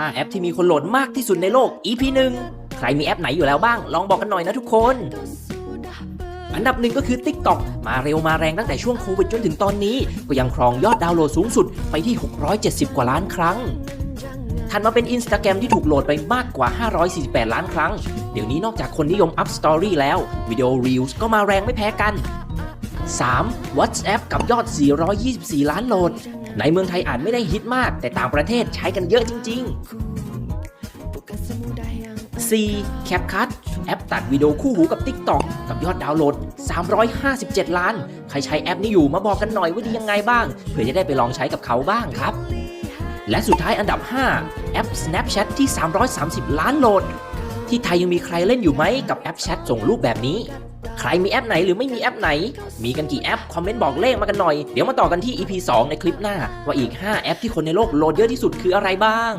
5 แอปที่มีคนโหลดมากที่สุดในโลก EP 1 ใครมีแอปไหนอยู่แล้วบ้าง ลองบอกกันหน่อยนะทุกคน อันดับหนึ่งก็คือ TikTok มาเร็วมาแรงตั้งแต่ช่วงโควิดจนถึงตอนนี้ ก็ยังครองยอดดาวน์โหลดสูงสุดไปที่ 670 กว่าล้านครั้งถัดมาเป็น Instagram ที่ถูกโหลดไปมากกว่า 548 ล้านครั้ง เดี๋ยวนี้นอกจากคนนิยม Up Story แล้ววิดีโอ Reels ก็มาแรงไม่แพ้กัน 3. WhatsApp กับยอด 424 ล้านโหลด ในเมืองไทยอาจไม่ได้ฮิตมาก แต่ต่างประเทศใช้กันเยอะจริง ๆ 4. CapCut แอปตัดวิดีโอคู่หูกับ TikTok กับยอดดาวน์โหลด 357 ล้าน ใครใช้แอปนี้อยู่มาบอกกันหน่อยว่าดียังไงบ้าง เพื่อจะได้ไปลองใช้กับเขาบ้างครับ และสุดท้ายอันดับ 5 แอป Snapchat ที่ 330 ล้านโหลด ที่ไทยยังมีใครเล่นอยู่ไหมกับแอปแชทส่งรูปแบบนี้ ใครมีแอปไหนหรือไม่มีแอปไหน มีกันกี่แอป คอมเมนต์บอกเลขมากันหน่อย เดี๋ยวมาต่อกันที่ EP 2 ในคลิปหน้า ว่าอีก 5 แอปที่คนในโลกโหลดเยอะที่สุดคืออะไรบ้าง